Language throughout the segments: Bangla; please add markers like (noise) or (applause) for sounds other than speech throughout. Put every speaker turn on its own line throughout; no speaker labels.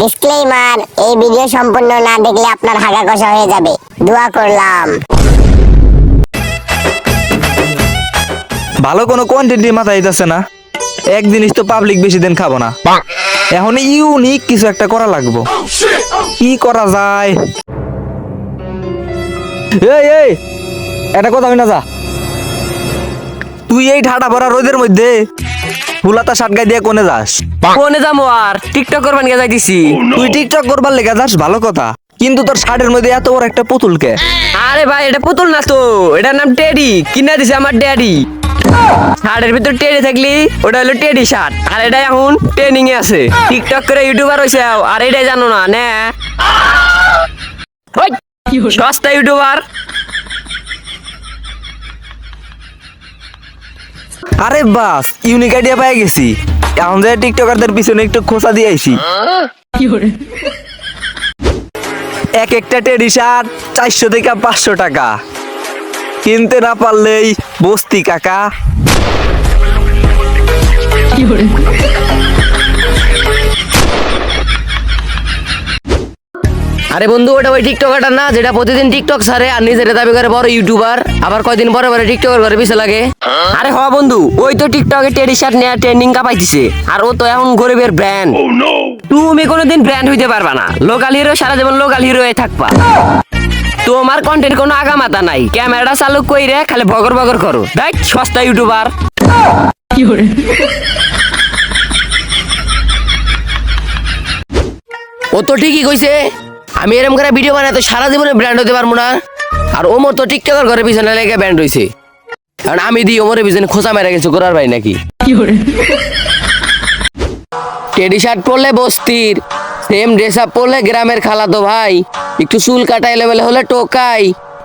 ডিসক্লেইমার, এই ভিডিও সম্পূর্ণ না দেখলে আপনার হাগা কষা হয়ে যাবে। দোয়া করলাম।
ভালো কোনো কোয়ান্টিটি মাথায় দিতেছে না। এক জিনিস তো পাবলিক বেশি দিন খাব না। এখন ইউনিক কিছু একটা করা লাগবো। কি করা যায়? এই এই এটা কথা না যা। তুই এই ঠাডা ভরা রোদের মধ্যে ফুলাতা শার্ট গায়ে দিয়ে কোনে যাস?
কোনে যাব আর? টিকটক করবান গে যাইতেছি
তুই টিকটক করবার লেগে যাস ভালো কথা। কিন্তু তোর শার্টের মধ্যে এত বড় একটা পুতুলকে
আরে ভাই এটা পুতুল না তো। এটার নাম টেডি। কিনা দিছে আমার ড্যাডি। শার্টের ভিতর টেডি থাকলি ওটা হলো টেডি শার্ট। আর এটা এখন ট্রেনিং এ আছে। টিকটক করে ইউটিউবার হইছে আর এটাই জানো না নে। সস্তা ইউটিউবার
আরে বাস ইউনিক আইডিয়া পেয়ে গেছি। যে টিকটকারদের পিছনে একটু খোঁচা দিয়ে আইছি। এক একটা টেডি শার্ট চারশো থেকে পাঁচশো টাকা। কিনতে না পারলেই বস্তি কাকা।
আরে বন্ধু ওটা ওই টিকটকারটা না যেটা প্রতিদিন টিকটক ছাড়ে আর নিজের দাবি করে বড় ইউটিউবার আবার কয়দিন পরে পরে টিকটকের ঘরে পিছে লাগে। আরে হ বন্ধু ওই তো টিকটকে টেডি শার্ট নেওয়া ট্রেন্ডিং কাপাইতেছে। আর ও তো এখন গরিবের ব্র্যান্ড তুমি কোনোদিন ব্র্যান্ড হইতে পারবা না। লোকাল হিরো সারা জীবন লোকাল হিরো হয়ে থাকবা। তোমার কন্টেন্ট কোনো আগামাতা নাই। ক্যামেরাটা চালু কইরে খালি বগর বগর করো। দেখ সস্তা ইউটিউবার ও তো ঠিকই কইছে। আমি এরকম করে ভিডিও বানাই তো সারা জীবনে ব্র্যান্ড হতে পারব না। আর ওমর তো টিকটকের ঘরে পিছনে লেগে ব্র্যান্ড হইছে। কারণ আমি দিই ওমরের পিছনে খোঁচা মেরে গেছে করার ভাই নাকি। টেডি শার্ট পরলে বস্তির সেম ড্রেস আপ পরলে গ্রামের খালাতো ভাই। একটু চুল কাটাই লেভেলে হলে টোকাই।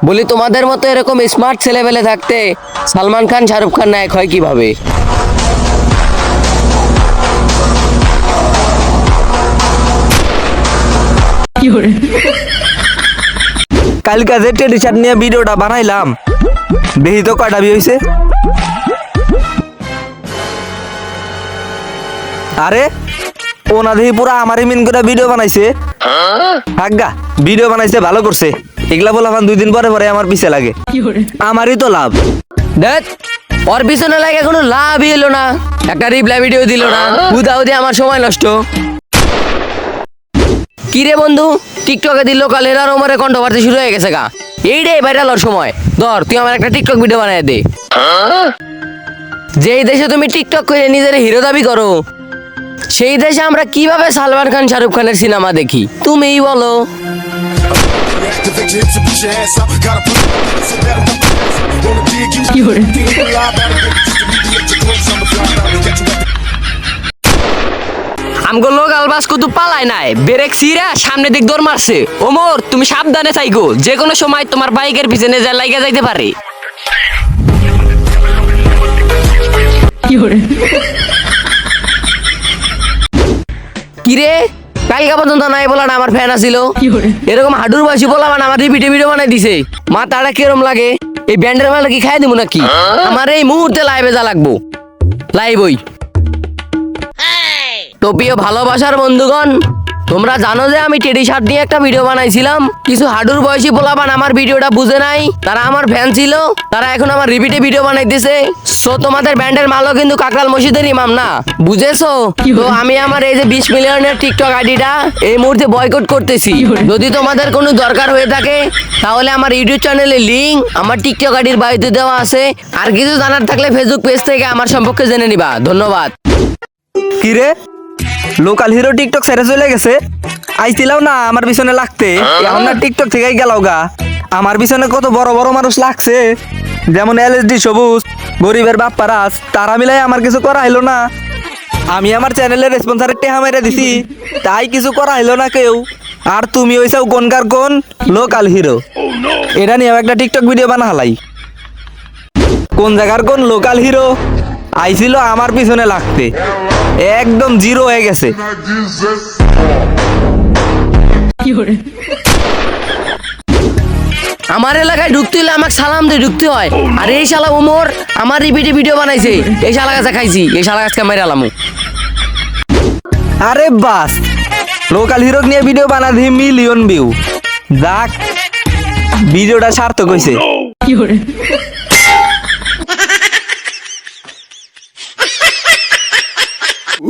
বলি তোমাদের মতো এরকম স্মার্ট ছেলেবেলে থাকতে সালমান খান শাহরুখ খান নায়ক হয় কীভাবে?
কালকা যে টেডি শার্ট নিয়ে ভিডিওটা বানাইলাম দেখি তো কয়টা হয়েছে আরে ওনা দেখি পুরা আমারই মিন করে ভিডিও বানাইছে। আজ্ঞা ভিডিও বানাইছে ভালো করছে। এগুলা বলা দুই দিন পরে পরে আমার পিছে লাগে। আমারই তো লাভ।
দেখ ওর পিছনে লাগে কোনো লাভই এলো না। একটা রিপ্লাই ভিডিও দিল না। উদা উদি আমার সময় নষ্ট। কি রে বন্ধু? টিকটকে দিল কাল এরার ওমরে কন্ট্রোভার্সি শুরু হয়ে গেছে গা। এইটাই ভাইরাল ওর সময়। ধর তুই আমার একটা টিকটক ভিডিও বানাই দে। যেই দেশে তুমি টিকটক করে নিজের হিরো দাবি করো সেই দেশে আমরা কীভাবে সালমান খান শাহরুখ খানের সিনেমা দেখি? তুমিই বলো।
Activate (laughs)
আমগো লোকাল বাস কত পালায় নাই। ব্রেক সিরা সামনে দিক দৌড় মারছে। ওমর তুমি সাবধানে থাইকো। যে কোনো সময় তোমার বাইকের পিছনে যা লাইগা যাইতে পারে। কিরে? কালকা পর্যন্ত নাই বলা না আমার ফ্যান আছিল। এরকম হাডুর বয়সী বলা মানে আমার রিপিটে ভিডিও বানাই দিছে। মাথাটা কিরম লাগে? এই ব্যান্ডের মাল কি খাই দিব নাকি? আমার এই মুহূর্তে লাইভে যা লাগবো। লাইভ ওই। তো প্রিয় ভালোবাসার বন্ধুগণ, তোমরা জানো যে আমি টেডি শার্ট নিয়ে একটা ভিডিও বানাইছিলাম। কিছু হাডুর বয়সী পোলাপান আমার ভিডিওটা বুঝে নাই। তারা আমার ফ্যান ছিল, তারা এখন আমার রিপিটে ভিডিও বানাইতেছে। সো তোমাদের ব্যান্ডের মালও কিন্তু কাকরাল মসজিদের ইমাম না, বুঝেছ? তো আমি আমার এই যে বিশ মিলিয়নের টিকটক আইডিটা এই মুহূর্তে বয়কট করতেছি। যদি তোমাদের কোনো দরকার হয়ে থাকে, তাহলে আমার ইউটিউব চ্যানেলে লিংক আমার টিকটক আইডির বাড়িতে দেওয়া আছে। আর কিছু জানার থাকলে ফেসবুক পেজ থেকে আমার সম্পর্কে জেনে নিবা। ধন্যবাদ।
কি রে লোকাল হিরো টিকটক ছেড়ে চলে গেছে। আইছিলাম না, আমার পিছনে লাগতে। না টিকটক থেকে গেল গা। আমার পিছনে কত বড় বড় মানুষ লাগছে। যেমন এলএসডি সবুজ, গরিবের বাপ্পারাজ তারা মিলাই আমার কিছু করা হইল না। আমি আমার চ্যানেলের রেসপন্সারের টেহা মেরে দিছি। তাই কিছু করা হইল না কেউ। আর তুমি ওইসব কোনকার কোন লোকাল হিরো। এটা নিয়ে একটা টিকটক ভিডিও বানা হালাই কোন জায়গার কোন লোকাল হিরো আইছিল আমার পিছনে লাগতে। একদম জিরো হয়ে গেছে।
আমার এলাকায় ঢুকতে হলে আমাকে সালাম দিয়ে ঢুকতে হয়। আর এই শালা উমর আমার রিপিটে ভিডিও বানাইছে। এই শালা গাছে খাইছি এই শালা গাছকে মেরে আলামু।
আরে বাস লোকাল হিরো নিয়ে ভিডিও বানা দিই মিলিয়ন ভিউ যাক ভিডিওটা সার্থক হয়েছে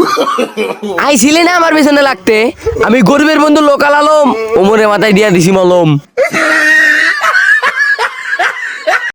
(laughs)
আইছিলে না আমার পিছনে লাগতে? আমি গরিবের বন্ধু লোকাল আলম ওমরে মাথায় দিয়া দিছি মলম।